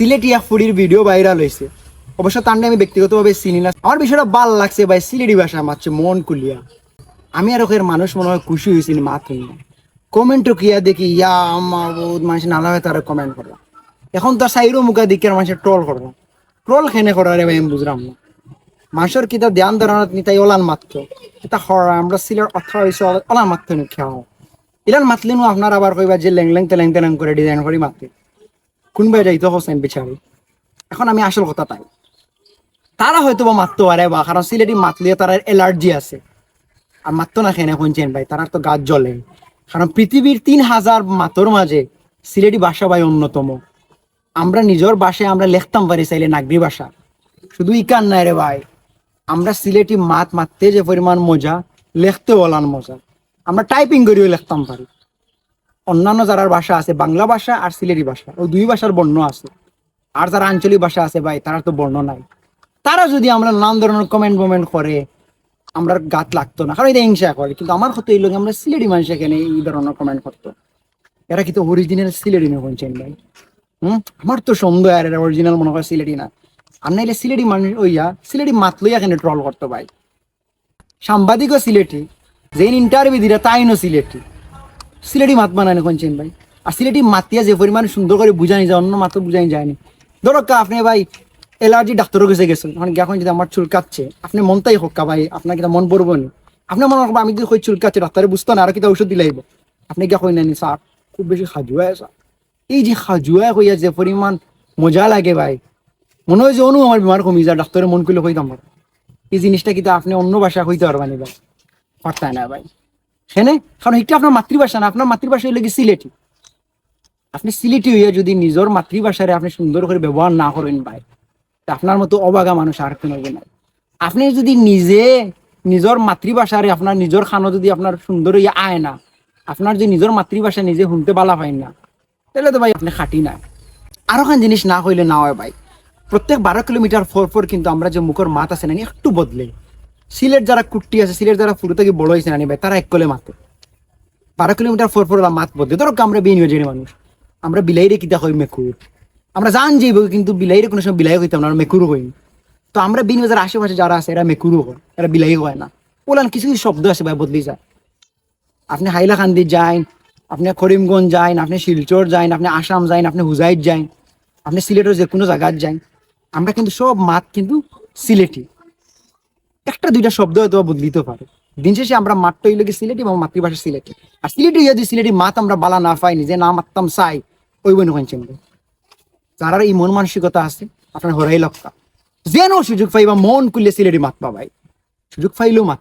সিলেটি এক ফুড়ির video viral হয়েছে। অবশ্য তার আমি ব্যক্তিগতভাবে চিনি না। আমার বিষয়টা ভালো লাগছে ভাই, সিলেটি ভাষা মারছে মন কুলিয়া আমি আর ওখানে মানুষ মনে হয় খুশি হয়েছি মাত কমেন্টও কিয়া দেখি, ইয়া আম্মা বহুত মানুষ নালা হয় তারা কমেন্ট করলাম এখন তো সাইরো মুখা দিকে মানুষের ট্রল করলাম ট্রল খেনে করা রে ভাই, আমি বুঝলাম না। মানুষের কিতা ধ্যান ধারণা নিতাই ওলান মাত্র। এটা হরা, আমরা সিলের অর্থ হয়েছে ওলান মাত্র নি খেয়া ইলান মাতলে নু আপনার আবার কইবা যে লেং লেং তেলেং তেলেং করে ডিজাইন করে মাতে কোনবাই যাইতো হোসেন বিচারি এখন আমি আসল কথা তাই তারা হয়তো বা মারতে পারে বা কারণ সিলেটি মাতলে তার এলার্জি আছে। আর মাত্র না খেয়ে শুনছেন ভাই তারা তো গাছ জ্বলে। কারণ পৃথিবীর তিন হাজার মাতর মাঝে সিলেটি ভাষা ভাই অন্যতম। আমরা নিজের ভাষায় আমরা লিখতাম পারি চাইলে নাগরি ভাষা। শুধু ইকান নাই রে ভাই। আমরা সিলেটি মাত মারতে যে পরিমাণ মজা লেখতে বলান মজা। আমরা টাইপিং করেও লিখতাম পারি। অন্যান্য যারা ভাষা আছে, বাংলা ভাষা আর সিলেটি ভাষা, ওই দুই ভাষার বর্ণ আছে। আর যারা আঞ্চলিক ভাষা আছে ভাই, তারা তো বর্ণ নাই। তারা যদি আমরা নানান ধরনের কমেন্ট মোমেন্ট করে, আমরা গাত লাগতো না। কারণ এটা হিংসা করে। কিন্তু আমার হতো এই লোক আমরা সিলেটি মানুষ এখানে এই ধরনের কমেন্ট করতো। এরা কিন্তু অরিজিনাল সিলেটি না বলছেন ভাই। হুম? আমার তো সন্দেহ, আর এরা অরিজিনাল মনে হয় সিলেটি না। আর নাইলে সিলেটি মানুষ ওইয়া সিলেটি মাতলই এখানে ট্রল করতো ভাই। সাংবাদিকও সিলেটি যে ইন্টারভিউ দিরা তাইনও সিলেটি। সিলেটি মাত বানানো কোনছেন ভাই। আর সিলেটি মাতিয়া যে পরিমাণ সুন্দর করে বুঝানি যায়, অন্য মাত্র বুঝানি যায়নি। ধরো আপনি ভাই এলার্জি ডাক্তারও কাছে গেছেন মানে এখন যদি আমার চুল কাচ্ছে আপনি মনটাই হোক কা ভাই, আপনার কিনা মন পড়ব নি? আপনি মনে করব আমি যদি কই চুল কাচ্ছে ডাক্তারে বুঝতো না, আর কিতা ওষুধ দিলাইব আপনি কি কই নানি স্যার, খুব বেশি খাজুয়া স্যার। এই যে খাজুয়া কইয়া যে পরিমাণ মজা লাগে ভাই, মনে হয় যে অনু আমার বিমার কমি যায় ডাক্তারের মন করলে কইতাম পারে এই জিনিসটা কিন্তু আপনি অন্য ভাষা কইতে পারবেন ভাই? পারতায় না ভাই। সেনে কারণ এটা আপনার মাতৃভাষা না, আপনার মাতৃভাষা হইলে কি সিলেটি। আপনি সিলেটি হইয়া যদি নিজের মাতৃভাষারে আপনি সুন্দর করে ব্যবহার না করেন ভাই আপনার মতো অবাগা মানুষ আর কেন হবে না। আপনি যদি নিজে নিজের মাতৃভাষারে আপনার নিজের খানো যদি আপনার সুন্দর হইয়া আয় না, আপনার যদি নিজের মাতৃভাষা নিজে শুনতে বালা পাই না, তাহলে তো ভাই আপনি খাটি না। আরও খান জিনিস না হইলে না হয় ভাই। প্রত্যেক বারো কিলোমিটার ফোর ফোর কিন্তু আমরা যে মুখর মাত আছে না, একটু বদলে। সিলেট যারা কুট্টি আছে, সিলেট যারা ফুটো থেকে বড় হয়েছে নানি ভাই, তারা এক কলে মাতে বারো কিলোমিটার ফোর ফোর মাত বদলে ধরো আমরা বিনিয়োগ জানি মানুষ। আমরা বিলাইরে কিতা হই মেকুর? আমরা জান যাইব কিন্তু বিলাইরে কোনো সময় বিলাই হইতাম না মেকুরও হই তো আমরা বিনিয়োগের আশেপাশে যারা আছে, এরা মেকুরও হয়, এরা বিলাই হয় না। ওলান কিছু কিছু শব্দ আছে ভাই, বদলি যায়। আপনি হাইলাকান্দি যাইন, আপনি করিমগঞ্জ যাইন, আপনি শিলচর যাইন, আপনি আসাম যাইন, আপনি হুজাইত যাইন, আপনি সিলেটের যে কোনো জায়গায় যাইন। আমরা কিন্তু সব মাত কিন্তু সিলেটি। একটা, দুইটা শব্দ হয়তো বদলিতে পারে। দিন শেষে আমরা মাঠটা হইলে কি সিলেটি এবং মাতৃভাষা সিলেটি। আর সিলেটি যদি সিলেটি মাত আমরা বালা না পাইনি যে না মারতাম চাই, ওই বই নয় চিনবে। যারা এই মন মানসিকতা আছে, আপনার হরাই লক্কা যেন সুযোগ পাইবা, মন করলে সিলেটি মাত পাবাই। সুযোগ পাইলেও মাত